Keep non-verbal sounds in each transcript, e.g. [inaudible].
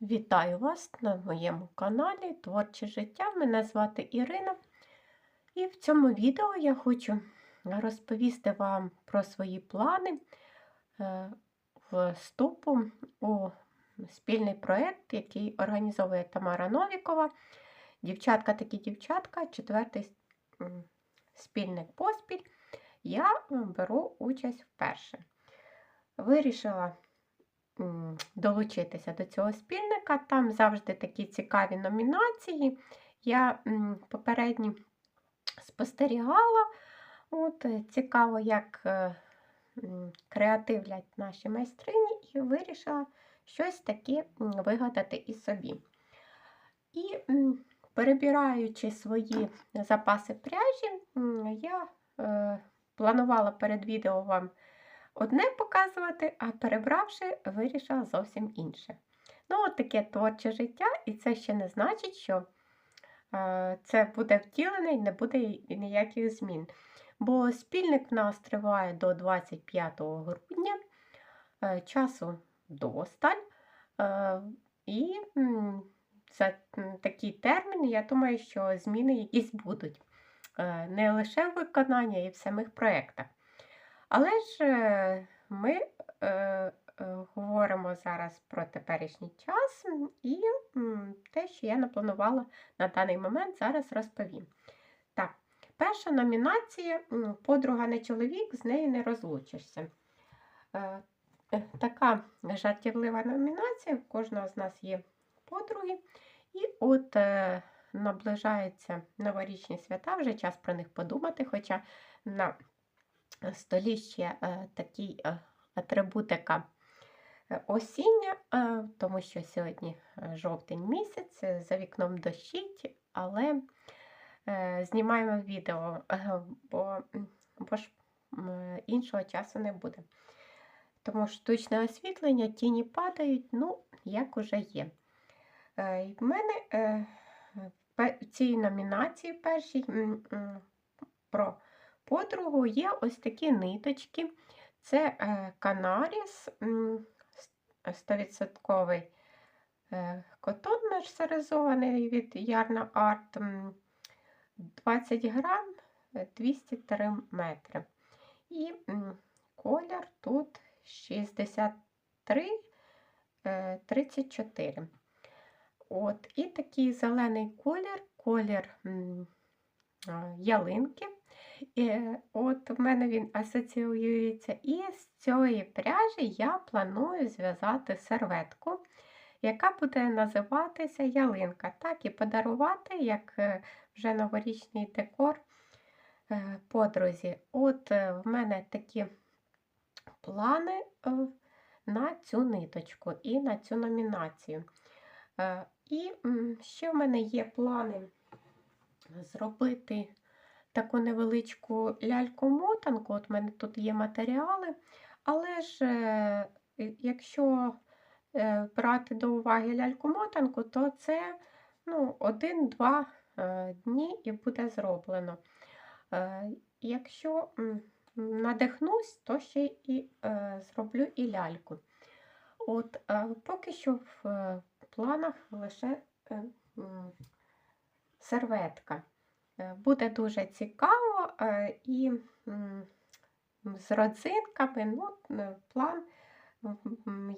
Вітаю вас на моєму каналі Творче життя. Мене звати Ірина. І в цьому відео я хочу розповісти вам про свої плани е, вступу у спільний проєкт, який організовує Тамара Новікова. Дівчатка такі дівчатка, четвертий спільник поспіль. Я беру участь вперше. Вирішила долучитися до цього спільника. Там завжди такі цікаві номінації. Я попередні спостерігала. От, е, Цікаво, як е, креативлять наші майстрині, і вирішила щось таке вигадати і собі. І перебираючи свої запаси пряжі, я е, планувала перед відео вам одне показувати, а перебравши, вирішила зовсім інше. Ну, от таке творче життя, і це ще не значить, що е, це буде втілене і не буде ніяких змін. Бо спільник в нас триває до 25 грудня, е, часу досталь. Е, і м, такий термін, я думаю, що зміни якісь будуть. Е, Не лише в виконанні, і в самих проєктах. Але ж е, ми е, е, говоримо зараз про теперішній час і те, що я напланувала на даний момент, зараз розповім. Так, перша номінація Подруга не чоловік, з нею не розлучишся. Е, е, Така жартівлива номінація. В кожного з нас є подруги. І от е, наближаються новорічні свята, вже час про них подумати, хоча на столі ще е, такий е, атрибутика е, осіння, тому що сьогодні жовтень місяць, за вікном дощить, але знімаємо відео, бо, бо ж іншого часу не буде. Тому штучне освітлення, тіні падають, ну, як уже є. В мене в цій номінації першій про подругу є ось такі ниточки. Це е, Канаріс 100% е, котон мерсеризований від Ярна Арт. 20 грам е, 203 метри. І колір тут 63 е, 34. От, і такий зелений колір, колір ялинки. І, е, от в мене він асоціюється. І з цієї пряжі я планую зв'язати серветку, яка буде називатися ялинка. Так, і подарувати як е, вже новорічний декор е, подрузі. От в мене такі плани на цю ниточку і на цю номінацію. І ще в мене є плани зробити таку невеличку ляльку-мотанку. От в мене тут є матеріали, але ж е, якщо е, брати до уваги ляльку-мотанку, то це ну, один-два е, дні і буде зроблено. Якщо надихнусь, то ще і зроблю і ляльку. От поки що в планах лише серветка. Е, Буде дуже цікаво е, і з родзинками. Ну, е, план.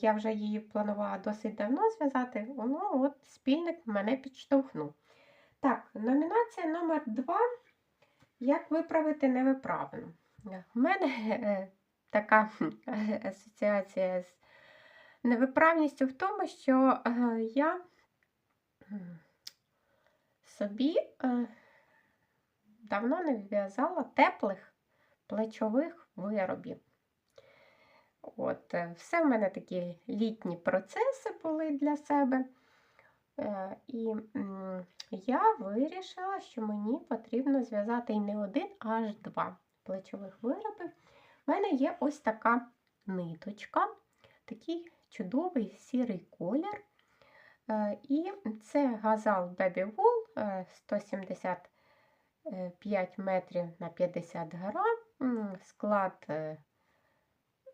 Я вже її планувала досить давно зв'язати. Ну, от спільник мене підштовхнув. Так, номінація номер 2. Як виправити невиправлену? Е, У мене така асоціація з невиправністю в тому, що я собі давно не в'язала теплих плечових виробів. От, е, Все в мене такі літні процеси були для себе. Е, і я вирішила, що мені потрібно зв'язати і не один, а аж два плечових вироби. У мене є ось така ниточка, такий чудовий сірий колір. Е, і це газал Baby Wool 170 Е, 5 метрів на 50 грам, склад е,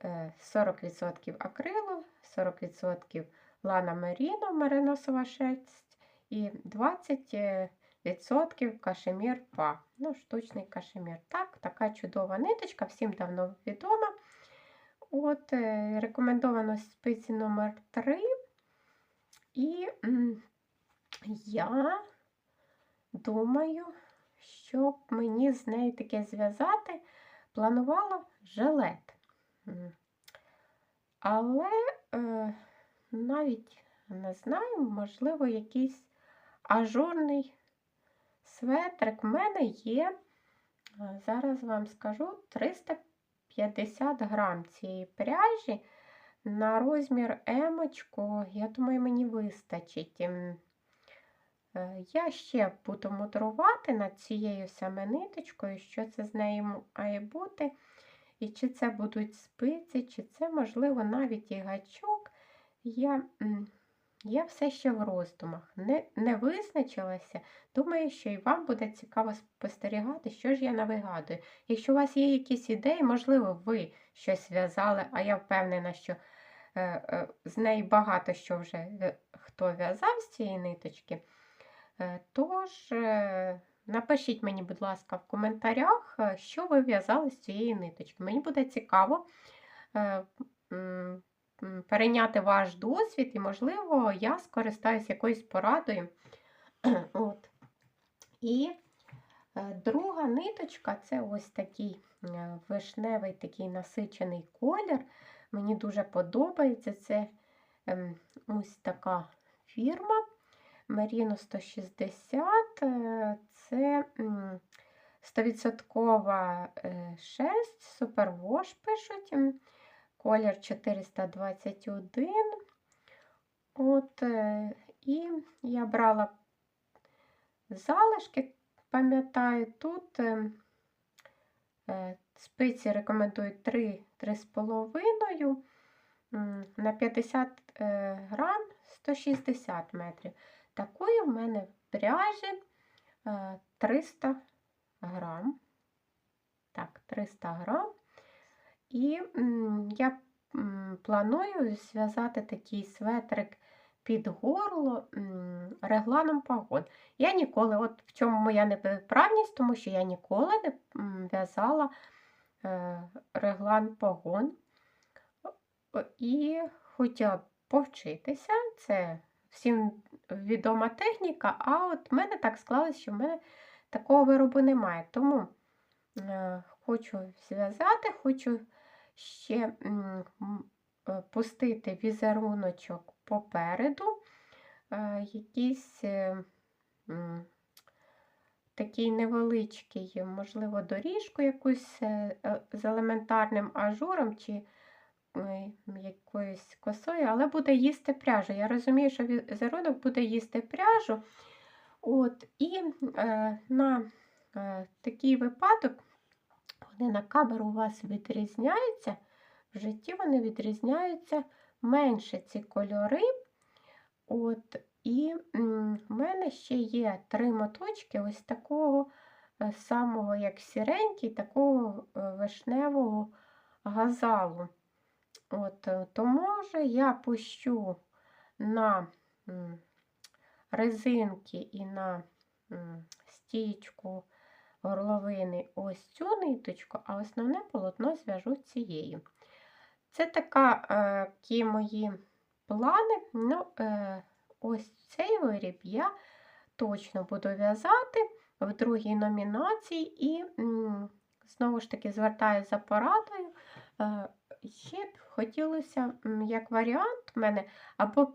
е, 40% акрилу, 40% лана меріно, мериносова шерсть і 20% кашемір па. Ну, штучний кашемір. Так, така чудова ниточка, всім давно відома. От, Рекомендовано спиці номер 3 І я думаю, щоб мені з нею таке зв'язати, планувала жилет. Але е, навіть не знаю, можливо, якийсь ажурний светрик. В мене є, е, зараз вам скажу, 350 грам цієї пряжі на розмір емочку. Я думаю, мені вистачить. Е, Я ще буду мудрувати над цією саме ниточкою, що це з нею має бути. І чи це будуть спиці, чи це, можливо, навіть і гачок. Я, я все ще в роздумах. Не, не визначилася. Думаю, що і вам буде цікаво спостерігати, що ж я навигадую. Якщо у вас є якісь ідеї, можливо, ви щось зв'язали, а я впевнена, що е, е, з неї багато що вже е, хто в'язав з цієї ниточки. Е, Тож, е, напишіть мені, будь ласка, в коментарях, е, що ви в'язали з цієї ниточки. Мені буде цікаво перейняти ваш досвід, і, можливо, я скористаюсь якоюсь порадою. [clears throat] От. І друга ниточка це ось такий вишневий такий насичений колір. Мені дуже подобається. Це ем, ось така фірма. Merino 160 е, це м, 100% е, шерсть, супервош пишуть, колір 421. От, е, і я брала залишки, пам'ятаю, тут спиці рекомендують 3-3,5 м, на 50 е, грам 160 метрів. Такої в мене пряжі е, 300 грам. Так, 300 грам. І я планую зв'язати такий светрик під горло регланом пагон. Я ніколи, от в чому моя невиправність, тому що я ніколи не в'язала е, реглан пагон. І хотіла б повчитися, це всім відома техніка, а от в мене так склалось, що в мене такого виробу немає. Тому е, хочу зв'язати, хочу ще е, пустити візеруночок попереду, е, якийсь е, такий невеличкий, можливо, доріжку якусь е, е, з елементарним ажуром. чи якоюсь косою, але буде їсти пряжу. Я розумію, що візерунок буде їсти пряжу. От, І е, на е, такий випадок, вони на камеру у вас відрізняються, в житті вони відрізняються менше ці кольори. От, І м, в мене ще є три моточки ось такого е, самого, як сіренький, такого е, вишневого газалу. От, е, То може я пущу на резинки і на стічку горловини ось цю ниточку, а основне полотно зв'яжу цією. Це е, такі мої плани. Ну, е, Ось цей виріб я точно буду в'язати в другій номінації, і знову ж таки звертаюся за порадою. Ще хотілося, як варіант, в мене або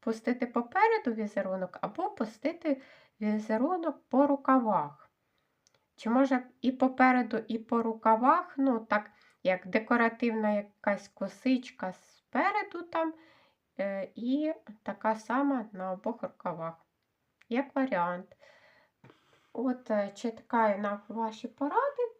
пустити попереду візерунок, або пустити візерунок по рукавах. Чи може і попереду, і по рукавах, ну, так, як декоративна якась косичка спереду там, е, і така сама на обох рукавах. Як варіант. От, е, чекаю на ваші поради.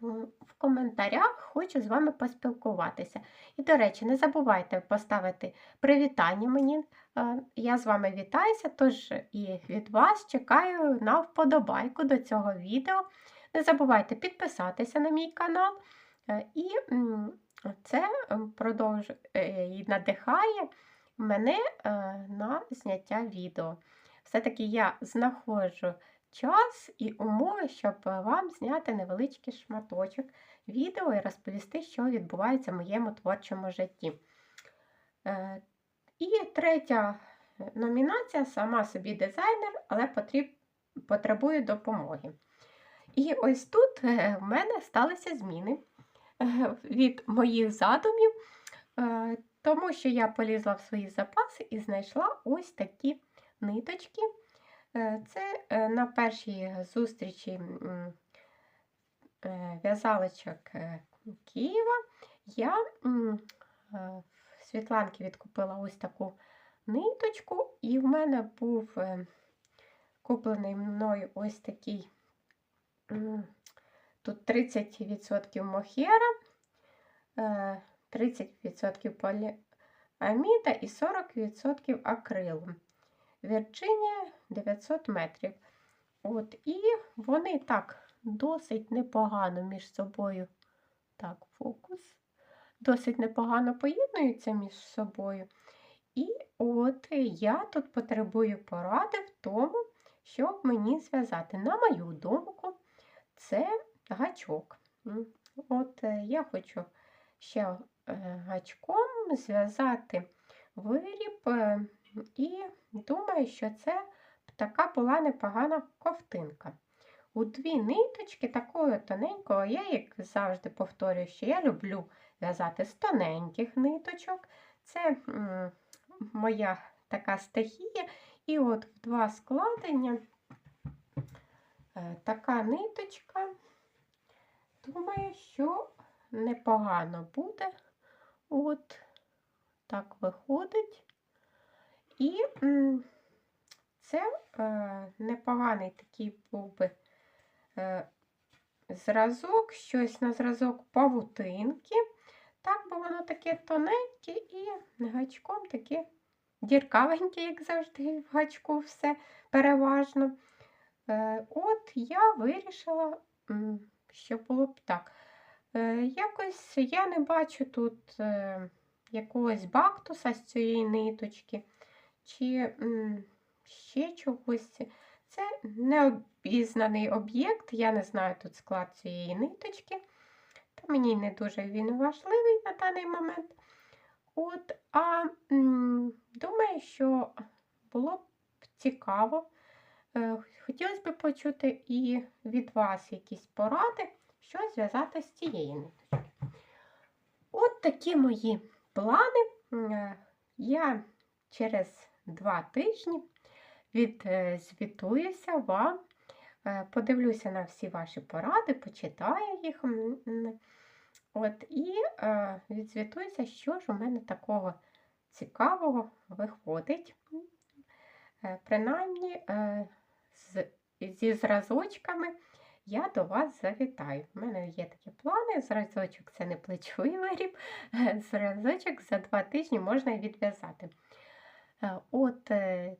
В коментарях хочу з вами поспілкуватися. І, до речі, не забувайте поставити привітання мені. Е, я з вами вітаюся, тож і від вас чекаю на вподобайку до цього відео. Не забувайте підписатися на мій канал. Е, і це продовжує і надихає мене е, на зняття відео. Все-таки я знаходжу час і умови, щоб вам зняти невеличкий шматочок відео і розповісти, що відбувається в моєму творчому житті. Е, І третя номінація сама собі дизайнер, але потріб, потребує допомоги. І ось тут е, в мене сталися зміни е, від моїх задумів, е, тому що я полізла в свої запаси і знайшла ось такі ниточки. Е, Це е, на першій зустрічі е, в'язалочок е, Києва. Я в Світланки відкупила ось таку ниточку, і в мене був куплений мною ось такий. Тут 30% мохера, е, 30% поліаміда і 40% акрилу. Вірджинія 900 метрів. От, і вони так досить непогано між собою. Так, фокус. Досить непогано поєднуються між собою. І от я тут потребую поради в тому, щоб мені зв'язати. На мою думку, це гачок. От е, я хочу ще е, гачком зв'язати виріб, е, і думаю, що це така була непогана ковтинка. У дві ниточки такою тоненькою, я як завжди повторюю, що я люблю в'язати з тоненьких ниточок. Це м, моя така стихія. І от в два складення е, така ниточка. Думаю, що непогано буде. От так виходить. І м, це е, непоганий такий був би е, зразок, щось на зразок павутинки. Так, бо воно таке тоненьке і гачком таке діркавеньке, як завжди, в гачку все переважно. Е, От я вирішила, що було б так. Якось я не бачу тут якогось бактуса з цієї ниточки, чи ще чогось. Це необізнаний об'єкт, я не знаю тут склад цієї ниточки, та мені не дуже він важливий на даний момент. От, А думаю, що було б цікаво. Е, Хотілося б почути і від вас якісь поради, що зв'язати з цією ниточкою. От такі мої плани. Е, Я через два тижні відзвітуюся вам, е, подивлюся на всі ваші поради, почитаю їх. От, і е, відзвітуюся, що ж у мене такого цікавого виходить. Е, Принаймні, е, зі зразочками я до вас завітаю. У мене є такі плани. Зразочок це не плечовий виріб, е, зразочок за два тижні можна відв'язати. Е, От е, е,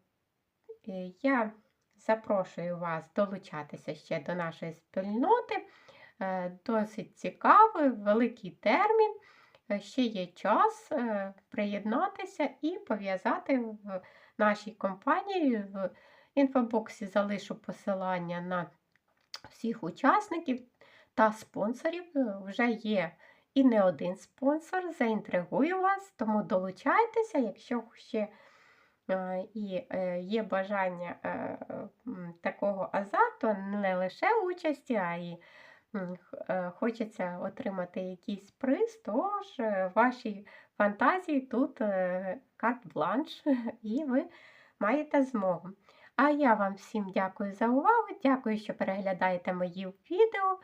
я запрошую вас долучатися ще до нашої спільноти. Е, Досить цікавий, великий термін. Е, Ще є час е, приєднатися і пов'язати в нашій компанії. В інфобоксі залишу посилання на всіх учасників та спонсорів. Е, Вже є і не один спонсор. Заінтригую вас, тому долучайтеся, якщо ще е, і е, є бажання е, такого азарту, не лише участі, а й е, хочеться отримати якийсь приз, тож е, вашій фантазії тут е, карт-бланш, [laughs] і ви маєте змогу. А я вам всім дякую за увагу, дякую, що переглядаєте мої відео.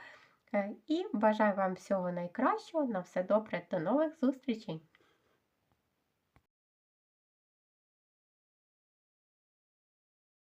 е, І бажаю вам всього найкращого. На все добре, до нових зустрічей!